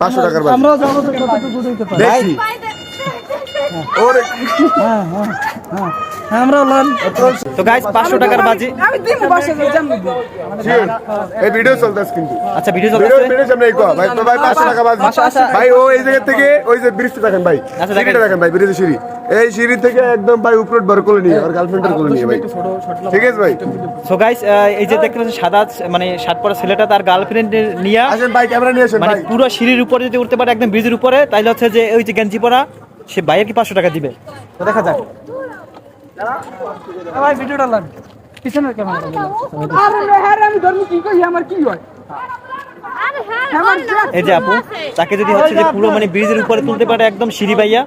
পাঁচশো টাকার বাজি। আমরা যাব তো কতটুকু দিতে পারি। দেখি। ওরে। হ্যাঁ হ্যাঁ হ্যাঁ। আমরাও লন। তো গাইস পাঁচশো টাকার বাজি। আমি দিন বাসে যাই এই ভিডিও চলতেছে কিন্তু। আচ্ছা ভিডিও ভিডিও চলতেছে? ভিডিও সামনে কো ভাই তো ভাই 500 টাকা বাজি। ভাই ও এই জায়গা থেকে ওই যে ব্রিজটা দেখেন ভাই। আচ্ছা, দেখেন। ভাই ব্রিজের সিঁড়ি। এই সিঁড়ি থেকে একদম ভাই উপরে বার করে নিয়ে আর গার্লফ্রেন্ডের করে নিয়ে ভাই। ঠিক আছে ভাই? সো গাইস এই যে দেখতে পাচ্ছেন সাদা মানে শার্ট পরা ছেলেটা তার গার্লফ্রেন্ড নিয়ে। আসেন ভাই ক্যামেরা নিয়ে আসেন ভাই। পুরো সিঁড়ির উপরে যদি উঠতে পারে একদম ব্রিজের উপরে তাহলে হচ্ছে যে ওই যে গেঞ্জি পরা সে ভাইয়ের কি পাঁচশো টাকা দিবে। দেখা যাক। ভাই ভিডিওটা লন। পিছনের ক্যামেরা আরে হ্যাঁ আমি ধর্ম কি কই আমার কি হয়? এই যে আপু তাকে যদি হচ্ছে যে পুরো মানে ব্রিজের উপরে তুলতে পারে একদম সিঁড়ি ভাইয়া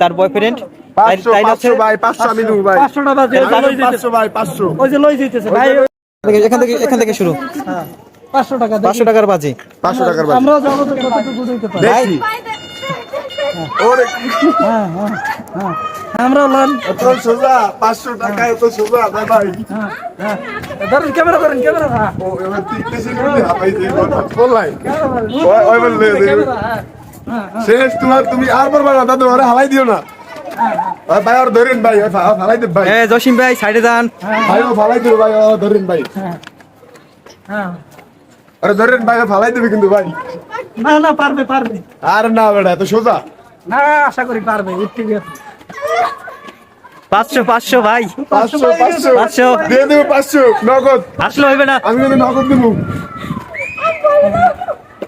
তার বয়ফ্রেন্ড 500 500 ভাই 500 আমি দেব ভাই। 500 টাকা দিয়ে লই 500 ভাই 500 ওই যে লই দিতেছে ভাই এখান থেকে এখান থেকে শুরু। 500 টাকা পাঁচশো টাকার বাজি। 500 টাকার বাজি। আমরাও তো কতটুকু দিতে পারি। দেখি। ওরে। হ্যাঁ হ্যাঁ। হ্যাঁ আমরাও লন এত সোজা 500 টাকা এত সোজা ভাই ভাই হ্যাঁ হ্যাঁ। ধরেন ক্যামেরা করেন ক্যামেরা হ্যাঁ ও এবার তিনটে সিঁড়ি হাবাই দিয়ে বললাই ওই ওই বললে ক্যামেরা হ্যাঁ হ্যাঁ শেষ তোমার তুমি আর পারবা না দাদু আরে হালাই দিও না। ওই ভাই আর ধরেন ভাই ওই ফা- ফালাই দে ভাই। এ জসিম ভাই সাইডে যান। ভাই ও ফালাই দিও ভাই ও ধরেন ভাই। হ্যাঁ আরে ধরেন ভাই ফালাই দিবে কিন্তু ভাই। না না পারবে পারবে। আর না বেটা এত সোজা। না আশা করি পারবে উঠতে গেছে পাঁচশো পাঁচশো ভাই। পাঁচশো পাঁচশো পাঁচশো। দিয়ে দেবো পাঁচশো নগদ। আসলে হইবে না। আমি কিন্তু নগদ দেবো।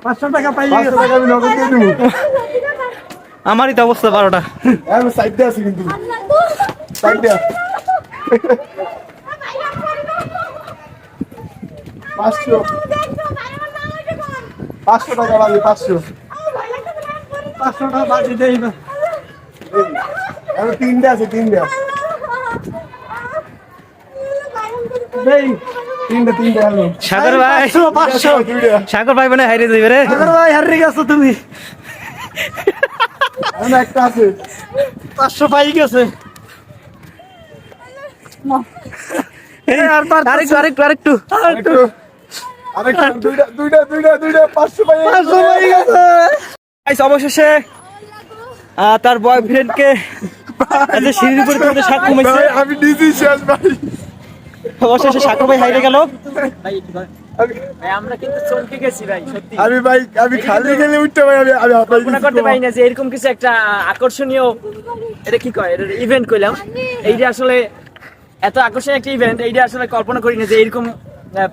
পাঁচশো টাকা পাই পাঁচশো টাকা আমি নগদ দিয়ে দেবো। আমারই তো অবস্থা বারোটা। আমি সাইডে আছি কিন্তু। সাইডে পাঁচশো। পাঁচশো টাকা লাগে পাঁচশো। পাঁচশো বাজি দেই না এই, আমি তিনটে আছে তিনটে। দেই। তিনটে তিনটে আমি সাগর ভাই পাঁচশো পাঁচশো। সাগর ভাই মানে হাইরে দিবে রে। সাগর ভাই হারিয়ে গেছো তুমি। একটা আছে। পাঁচশো পাই গেছে। আরেকটু আরেকটু আরেকটু। আরেকটু। দুইটা দুইটা দুইটা দুইটা পাঁচশো পাই পাঁচশো পাই গেছে। গাইস অবশেষে তার বয়ফ্রেন্ডকে সিঁড়ির উপরে শাক কমেছে ভাই, আমি নিজেই শেষ ভাই। অবশেষে সাগর ভাই হাইরে গেল। আমরা কিন্তু চমকে গেছি ভাই সত্যি। আমি ভাই আমি খালি খেলে উঠতে ভাই আমি আমি কল্পনা করতে পারি না যে এরকম কিছু একটা আকর্ষণীয় এটা কি কয়? এটা ইভেন্ট কইলাম। এইটা আসলে এত আকর্ষণীয় একটা ইভেন্ট এইটা আসলে কল্পনা করি না যে এরকম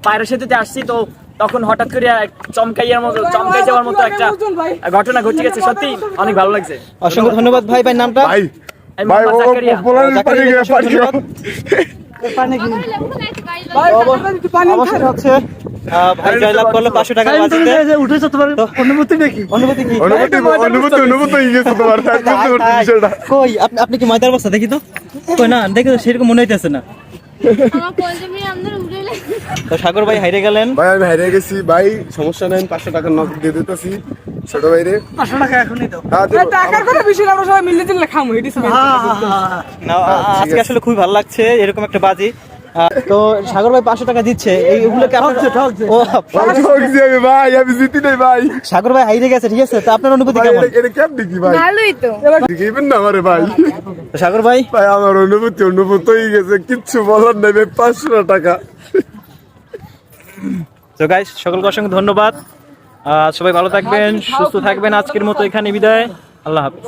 পায়রা সেতুতে আসছি তো তখন হঠাৎ করে এক চমকাইয়ার মতো চমকাই যাওয়ার মতো একটা ঘটনা ঘটে গেছে। সত্যি অনেক ভালো লাগছে। অসংখ্য ধন্যবাদ ভাই ভাই নামটা? ভাই ভাই ও। বলার পানি জাকারিয়া গিয়ে অসংখ্য পানি ধন্যবাদ। পানি হচ্ছে ভাই জয়লাভ করল পাঁচশো টাকার বাজিতে উঠেছো তোমার অনুভূতি নাকি অনুভূতি কি? অনুভূতি অনুভূতি অনুভূতি হয়ে গেছে তোমার। কই? আপনি আপনি কি ময়দার অবস্থা? দেখি তো। কই না দেখি তো সেরকম মনে হইতেছে না। আমার আমাদের উড়ে তো সাগর ভাই হাইরে গেলেন। ভাই আমি হারিয়ে গেছি। ভাই সমস্যা নাই পাঁচশো টাকা নগদ দিয়ে দিতেছি। ছোট ভাইরে। পাঁচশো টাকা এখনই দাও। হ্যাঁ টাকার কথা বেশি আমরা সবাই মিলে দিলে খামু এটি না আজকে আসলে খুবই ভালো লাগছে এরকম একটা বাজি। তো সাগর ভাই পাঁচশো টাকা দিচ্ছে। ভাই আমি জিতি নাই ভাই। সাগর ভাই হাইরে গেছে ঠিক আছে? তো আপনার অনুভূতি ভাই কেমন? এটা- এটা কেমনি ভাই? ভালোই তো। দিবেন না আমারে ভাই। সাগর ভাই? ভাই আমার অনুভূতি অনুভূতি হয়ে গেছে কিচ্ছু বলার নাই ভাই পাঁচশো টাকা। তো গাইস সকলকে অসংখ্য ধন্যবাদ। আহ, সবাই ভালো থাকবেন সুস্থ থাকবেন। আজকের মতো এখানে বিদায়। আল্লাহ হাফিজ।